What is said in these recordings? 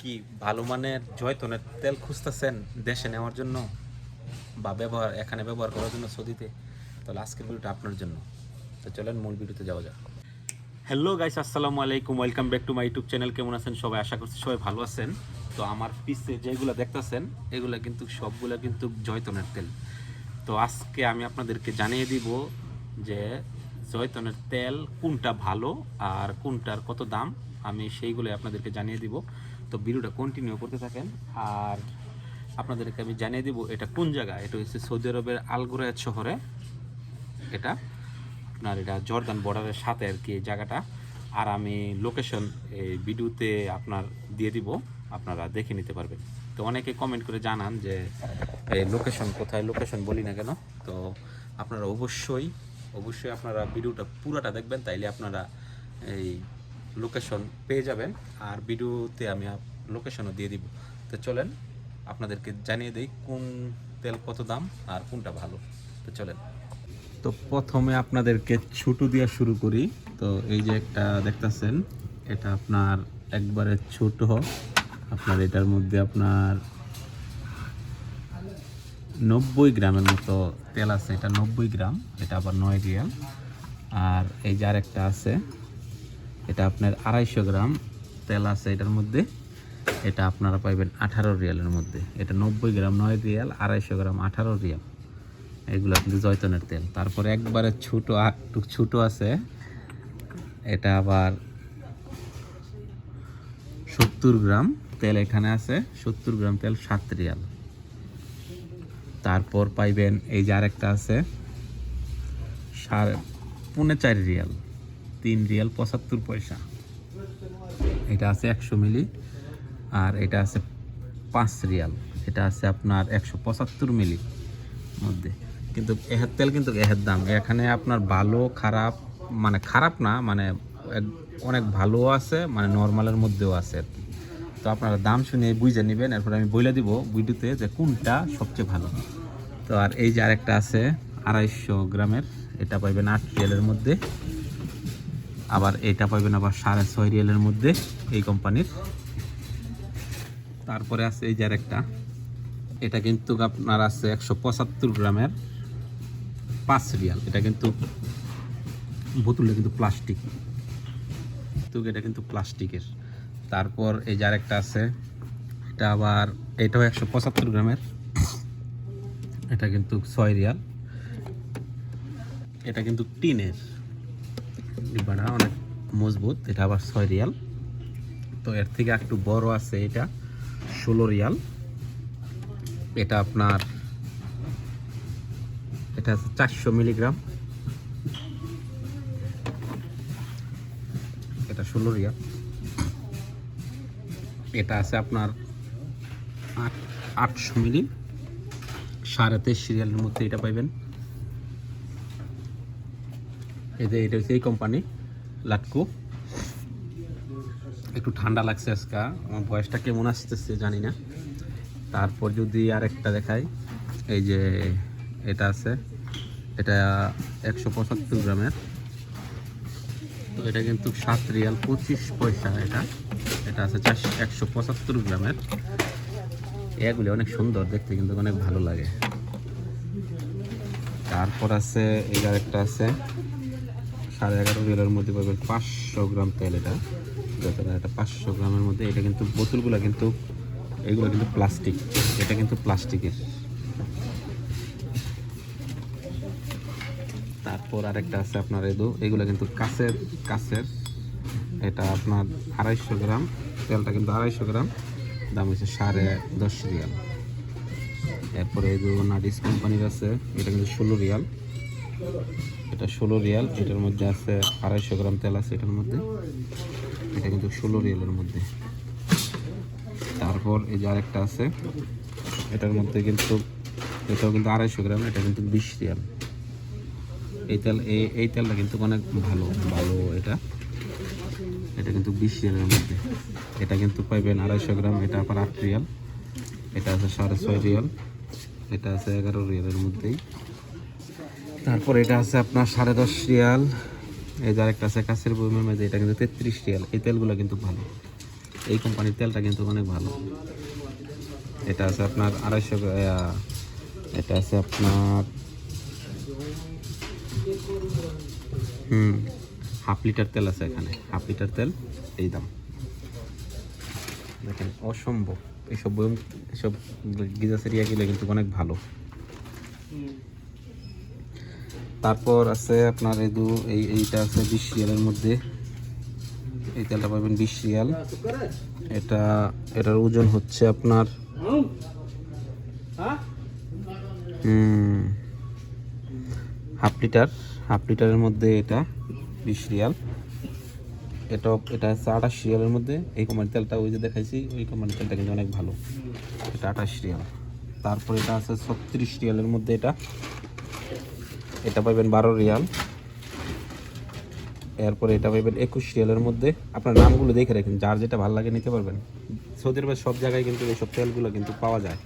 কি ভালো মানের জয়তনের তেল খুঁজতেছেন দেশে নেওয়ার জন্য বা ব্যবহার, এখানে ব্যবহার করার জন্য সৌদিতে? তাহলে আজকের ভিডিওটা আপনার জন্য। তো চলেন মূল ভিডিওতে যাওয়া যাক। হ্যালো গাইস আসসালামু আলাইকুম। Welcome back to my YouTube channel কেমন আছেন সবাই? আশা করছি সবাই ভালো আছেন। তো আমার পিসে যেগুলো দেখতেছেন, এগুলো কিন্তু সবগুলো কিন্তু জয়তনের তেল। তো আজকে আমি আপনাদেরকে জানিয়ে দিব যে জয়তনের তেল কোনটা ভালো আর কোনটার কত দাম। আমি সেইগুলো আপনাদেরকে জানিয়ে দিব। তো ভিডিওটা কন্টিনিউ করতে থাকেন। আর আপনাদেরকে আমি জানিয়ে দেবো এটা কোন জায়গা? এটা হচ্ছে সৌদি আরবের আলগুরায়াত শহরে। এটা আপনার এটা জর্দান বর্ডারের সাথে আর কি জায়গাটা। আর আমি লোকেশন এই ভিডিওতে আপনার দিয়ে দিব, আপনারা দেখে নিতে পারবেন। তো অনেকে কমেন্ট করে জানান যে, এই লোকেশন কোথায়? লোকেশন বলি না কেন? তো আপনারা অবশ্যই অবশ্যই আপনারা ভিডিওটা পুরোটা দেখবেন, তাইলে আপনারা এই লোকেশন পেয়ে যাবেন, আর ভিডিওতে আমি লোকেশনও দিয়ে দিব। তো চলেন, আপনাদেরকে জানিয়ে দিই কোন তেল কত দাম আর কোনটা ভালো। তো চলেন। তো প্রথমে আপনাদেরকে ছোটো দিয়ে শুরু করি। তো এই যে একটা দেখতেছেন, এটা আপনার একবারে ছোট। আপনার এটার মধ্যে আপনার নব্বই গ্রামের মতো তেল আছে। এটা নব্বই গ্রাম, এটা আবার নয় রিয়াল। আর এই যে আরেকটা আছে এটা আপনার আড়াইশো গ্রাম। তেল আছে এটার মধ্যে। এটা আপনারা পাইবেন আঠারো রিয়ালের মধ্যে। এটা নব্বই গ্রাম নয় রিয়াল, আড়াইশো গ্রাম আঠারো রিয়াল। এগুলো কিন্তু জয়তনের তেল। তারপরে একবারে ছোট একটু ছোট আছে। এটা আবার সত্তর গ্রাম তেল এখানে আছে। সত্তর গ্রাম তেল সাত রিয়াল। তারপর পাইবেন এই যে আরেকটা আছে। সাড়ে পৌনে চার রিয়াল। তিন রিয়াল পঁচাত্তর পয়সা। এটা আছে একশো মিলি, আর এটা আছে পাঁচ রিয়াল। এটা আছে আপনার একশো পঁচাত্তর মিলি মধ্যে। কিন্তু এহের তেল কিন্তু এহের দাম। এখানে আপনার ভালো, খারাপ মানে খারাপ না মানে অনেক ভালো আছে মানে নর্মালের মধ্যেও আছে। তো আপনারা দাম শুনে বুঝে নেবেন। এরপরে আমি বইলে দিব ভিডিওতে যে কোনটা সবচেয়ে ভালো। তো আর এই যে আরেকটা আছে আড়াইশো গ্রামের, এটা পাইবেন আট রিয়ালের মধ্যে। আবার এটা পাইবেন আবার সাড়ে ছয় রিয়ালের মধ্যে এই কোম্পানির। তারপরে আছে এই যে আরেকটা। এটা কিন্তু আপনার আছে একশো পঁচাত্তর গ্রামের পাঁচ রিয়াল। এটা কিন্তু বোতলে কিন্তু প্লাস্টিক। তো এটা কিন্তু প্লাস্টিকের। তারপর এই যে আরেকটা আছে, এটা আবার এটাও একশো পঁচাত্তর গ্রামের। এটা কিন্তু ছয় রিয়াল। এটা কিন্তু টিনের। ডিব্বাটা অনেক মজবুত। এটা আবার ছয় রিয়াল। তো এর থেকে একটু বড় আছে এটা, ষোলো রিয়াল। এটা আপনার, এটা আছে চারশো মিলিগ্রাম। এটা ষোলো রিয়াল। এটা আছে আপনার আট, আটশো মিলি। সাড়ে তেইশ রিয়ালের মধ্যে এটা পাইবেন। এতে এটা হচ্ছে এই কোম্পানি লাটকো। একটু ঠান্ডা লাগছে আজকে, আমার বয়সটা কেমন আসতেছে জানি না। তারপর যদি আরেকটা দেখাই, এই যে এটা আছে, এটা একশো পঁচাত্তর গ্রামের। তো এটা কিন্তু সাত রিয়াল পঁচিশ পয়সা এটা। এটা আছে চারশো, একশো পঁচাত্তর গ্রামের। এগুলি অনেক সুন্দর, দেখতে কিন্তু অনেক ভালো লাগে। তারপর আছে, এই একটা আছে। সাড়ে এগারো রিয়ালের মধ্যে পাবেন পাঁচশো গ্রাম তেল এটা। যতটা এটা পাঁচশো গ্রামের মধ্যে এটা কিন্তু বোতলগুলো কিন্তু, এগুলো কিন্তু প্লাস্টিক, এটা কিন্তু প্লাস্টিকের। তারপর আরেকটা আছে আপনার এদু, এগুলো কিন্তু কাছের কাছের এটা আপনার আড়াইশো গ্রাম, তেলটা কিন্তু আড়াইশো গ্রাম, দাম হচ্ছে সাড়ে দশ রিয়াল। এরপরে এদু নাডিস কোম্পানির আছে, এটা কিন্তু ষোলো রিয়াল। এটা ষোলো রিয়াল, এটার মধ্যে আছে আড়াইশো গ্রাম তেল আছে এটার মধ্যে। এটা কিন্তু ষোলো রিয়ালের মধ্যে। তারপর এই যে আরেকটা আছে, এটার মধ্যে কিন্তু, এটাও কিন্তু আড়াইশো গ্রাম, এটা কিন্তু বিশ রিয়াল। এই তেল, এই এই তেলটা কিন্তু অনেক ভালো ভালো এটা। এটা কিন্তু বিশ রিয়ালের মধ্যে। এটা কিন্তু পাইবেন আড়াইশো গ্রাম, এটা আবার আট রিয়াল। এটা আছে সাড়ে ছয় রিয়াল। এটা আছে এগারো রিয়ালের মধ্যেই। তারপর এটা আছে আপনার সাড়ে দশ রিয়াল। এই যে আরেকটা আছে কাছের বইমের মধ্যে, এটা কিন্তু তেত্রিশ রিয়াল। এই তেলগুলো কিন্তু ভালো। এই কোম্পানির তেলটা কিন্তু অনেক ভালো। এটা আছে আপনার আড়াইশো এটা আছে আপনার হুম, হাফ লিটার তেল আছে এখানে। হাফ লিটার তেল, এই দাম। দেখেন, অসম্ভব। এইসব বয়ম এসব গিজাসের ইয়াগুলো কিন্তু অনেক ভালো। তারপর আছে আপনার এই দু, এই, এইটা আছে বিশ রিয়ালের মধ্যে। এই তেলটা পাবেন বিশ রিয়াল। এটা, এটার ওজন হচ্ছে আপনার হাফ লিটার, হাফ লিটারের মধ্যে এটা বিশ রিয়াল। এটা এটা হচ্ছে আঠাশ রিয়ালের মধ্যে। এই কোম্পানির তেলটা ওই যে দেখাইছি, ওই কোম্পানির তেলটা কিন্তু অনেক ভালো। এটা আঠাশ রিয়াল। তারপর এটা আছে ছত্রিশ রিয়ালের মধ্যে এটা। এটা পাবেন বারো রিয়াল। এরপরে এটা পাবেন একুশ রিয়ালের মধ্যে। আপনার নামগুলো দেখে রাখেন, যার যেটা ভালো লাগে নিতে পারবেন। সৌদি আরবের সব জায়গায় কিন্তু এইসব তেলগুলো কিন্তু পাওয়া যায়।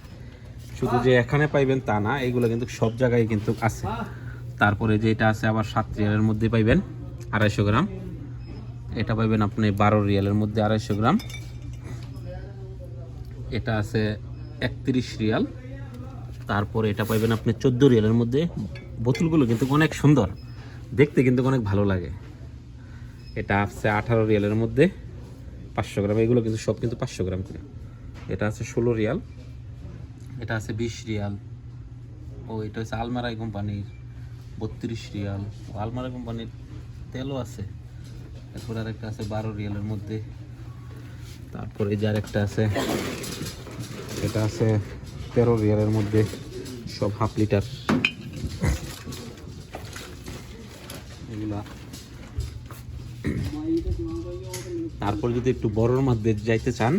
শুধু যে এখানে পাইবেন তা না এগুলো কিন্তু সব জায়গায় কিন্তু আছে। তারপরে যে এটা আছে আবার সাত রিয়ালের মধ্যে পাইবেন আড়াইশো গ্রাম। এটা পাইবেন আপনি বারো রিয়ালের মধ্যে আড়াইশো গ্রাম। এটা আছে একত্রিশ রিয়াল। তারপরে এটা পাইবেন আপনি চোদ্দ রিয়ালের মধ্যে। বোতলগুলো কিন্তু অনেক সুন্দর। দেখতে কিন্তু অনেক ভালো লাগে। এটা আছে আঠারো রিয়ালের মধ্যে। পাঁচশো গ্রাম, এগুলো কিন্তু সব কিন্তু পাঁচশো গ্রাম করে এটা আছে ষোলো রিয়াল। এটা আছে বিশ রিয়াল। ও, এটা হচ্ছে আলমারাই কোম্পানির বত্রিশ রিয়াল। ও আলমারা কোম্পানির তেলও আছে। তারপর আর একটা আছে বারো রিয়ালের মধ্যে। তারপরে এই যে আরেকটা আছে, এটা আছে তেরো রিয়ালের মধ্যে সব হাফ লিটার। এগুলা। তারপর যদি একটু বড়র মধ্যে যাইতে চান,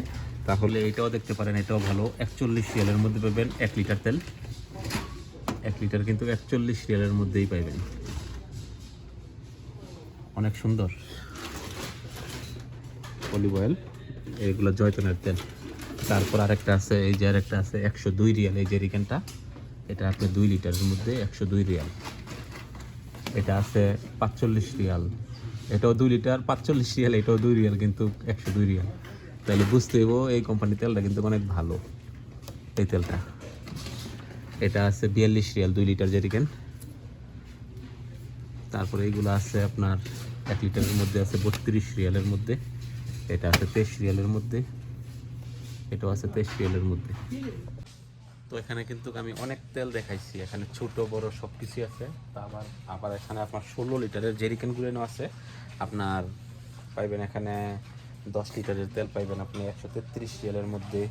তাহলে এটাও দেখতে পারেন, এটাও ভালো। একচল্লিশ রিয়ালের মধ্যে পাবেন এক লিটার তেল। এক লিটার কিন্তু একচল্লিশ রিয়ালের মধ্যেই পাইবেন। অনেক সুন্দর। অলিভ অয়েল, এগুলো জয়তনের তেল। তারপর আরেকটা আছে, এই যে আরেকটা আছে, একশো দুই রিয়াল। এই জেরিকেনটা এটা আপনি দুই লিটারের মধ্যে একশো দুই রিয়াল। এটা আছে পাঁচচল্লিশ রিয়াল। এটাও দুই লিটার, পাঁচচল্লিশ রিয়াল, এটাও দুই রিয়াল, কিন্তু একশো দুই রিয়াল। তাহলে বুঝতে হইব, এই কোম্পানির তেলটা কিন্তু অনেক ভালো, এই তেলটা। এটা আছে বিয়াল্লিশ রিয়াল, দুই লিটার জেরিকেন তারপরে এইগুলো আছে আপনার এক লিটারের মধ্যে আছে বত্রিশ রিয়ালের মধ্যে, এটা আছে তেইশ রিয়ালের মধ্যে। এটাও আছে তেইশ রিয়ালের মধ্যে। তো এখানে কিন্তু আমি অনেক তেল দেখাইছি, এখানে ছোট, বড় সব কিছুই আছে। তা আবার আবার এখানে আপনার ষোলো লিটারের জেরিকেনগুলো আছে। আপনার পাইবেন এখানে দশ লিটারের তেল পাইবেন আপনি একশো তেত্রিশ রিয়ালের মধ্যে।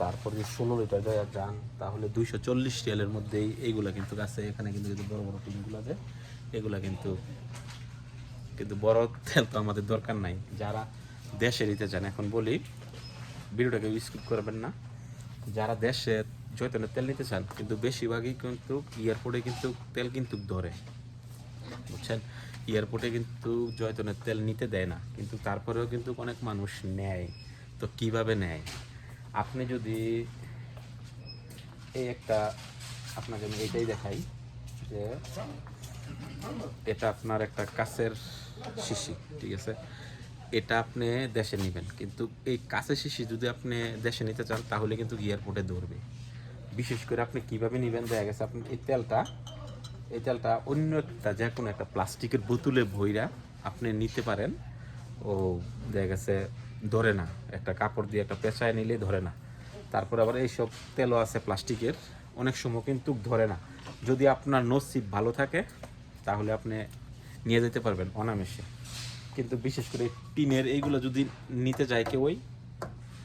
তারপর যদি ষোলো লিটার যায় যান, তাহলে দুইশো চল্লিশ রিয়ালের মধ্যেই এইগুলা কিন্তু আছে। এখানে কিন্তু যদি বড় বড় টিনগুলো আছে। এগুলা কিন্তু কিন্তু বড় তেল তো আমাদের দরকার নাই। যারা দেশে নিতে চান, এখন বলি ভিডিওটাকে স্কিপ করবেন না। যারা দেশে জয়তনের তেল নিতে চান, কিন্তু বেশিরভাগই কিন্তু এয়ারপোর্টে কিন্তু তেল কিন্তু ধরে। বুঝছেন? এয়ারপোর্টে কিন্তু জয়তনের তেল নিতে দেয় না, কিন্তু তারপরেও কিন্তু অনেক মানুষ নেয়। তো কীভাবে নেয়? আপনি যদি এই একটা আপনাকে আমি এইটাই দেখাই যে এটা আপনার একটা কাছের শিশি, ঠিক আছে? এটা আপনি দেশে নেবেন। কিন্তু এই কাছের শিশি যদি আপনি দেশে নিতে চান, তাহলে কিন্তু এয়ারপোর্টে ধরবে বিশেষ করে আপনি কীভাবে নেবেন, দেখা গেছে আপনি এই তেলটা এই তেলটা অন্য একটা যে কোনো একটা প্লাস্টিকের বোতলে ভইরা আপনি নিতে পারেন। ও দেখা গেছে ধরে না, একটা কাপড় দিয়ে একটা পেঁচায় নিলে ধরে না। তারপর আবার এইসব তেলও আছে প্লাস্টিকের, অনেক সময় কিন্তু ধরে না। যদি আপনার নসিব ভালো থাকে, তাহলে আপনি নিয়ে যেতে পারবেন অনামেষে কিন্তু বিশেষ করে টিনের এইগুলো যদি নিতে যায় কেউই,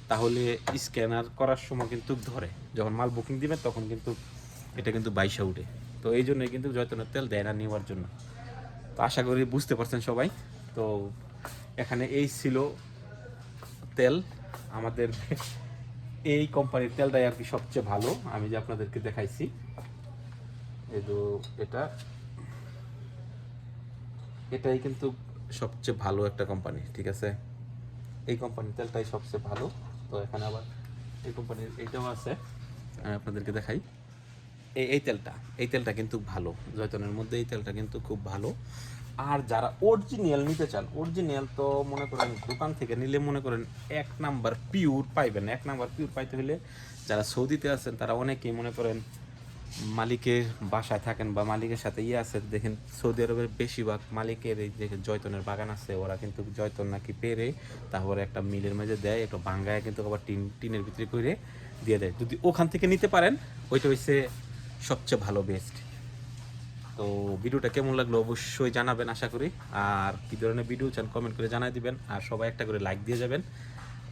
তাহলে স্ক্যানার করার সময় কিন্তু ধরে। যখন মাল বুকিং দিবেন তখন কিন্তু এটা কিন্তু বাইশে উঠে। তো এই জন্যই কিন্তু জয়তনের তেল দেয় না নেওয়ার জন্য। তো আশা করি বুঝতে পারছেন সবাই। তো এখানে এই ছিল তেল। আমাদের এই কোম্পানির তেলটাই আর কি সবচেয়ে ভালো। আমি যে আপনাদেরকে দেখাইছি। এটা। এটাই কিন্তু সবচেয়ে ভালো একটা কোম্পানি ঠিক আছে? এই কোম্পানির তেলটাই সবচেয়ে ভালো। তো এখানে আবার এই কোম্পানির এইটাও আছে। আমি আপনাদেরকে দেখাই। এই এই তেলটা এই তেলটা কিন্তু ভালো। জয়তনের মধ্যে এই তেলটা কিন্তু খুব ভালো। আর যারা অরিজিনাল নিতে চান অরিজিনাল তো মনে করেন দোকান থেকে নিলে মনে করেন এক নাম্বার পিওর পাইবেন। এক নাম্বার পিওর পাইতে হলে যারা সৌদিতে আছেন, তারা অনেকেই মনে করেন মালিকের বাসায় থাকেন বা মালিকের সাথে ইয়ে আছে, দেখেন সৌদি আরবের বেশিরভাগ মালিকের এই যে জয়তনের বাগান আছে, ওরা কিন্তু জয়তন নাকি পেরে তারপরে একটা মিলের মাঝে দেয়, একটা বাঙ্গায় কিন্তু আবার টিন, টিনের ভিতরে করে দিয়ে দেয়। যদি ওখান থেকে নিতে পারেন, ওইটা হচ্ছে সবচেয়ে ভালো বেস্ট তো ভিডিওটা কেমন লাগল অবশ্যই জানাবেন আশা করি, আর কি ধরনের ভিডিও চান কমেন্ট করে জানাই দিবেন, আর সবাই একটা করে লাইক দিয়ে যাবেন।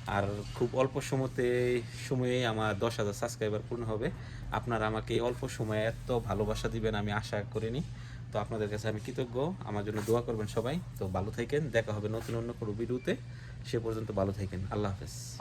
আর খুব অল্প সময়তে, সময়ে আমার দশ হাজার সাবস্ক্রাইবার পূর্ণ হবে। আপনারা আমাকে অল্প সময়ে এত ভালোবাসা দিবেন আমি আশা করিনি। তো আপনাদের কাছে আমি কৃতজ্ঞ। আমার জন্য দোয়া করবেন সবাই। তো ভালো থাকেন। দেখা হবে নতুন অন্য কোনো ভিডিওতে। সে পর্যন্ত ভালো থাকেন। আল্লাহ হাফেজ।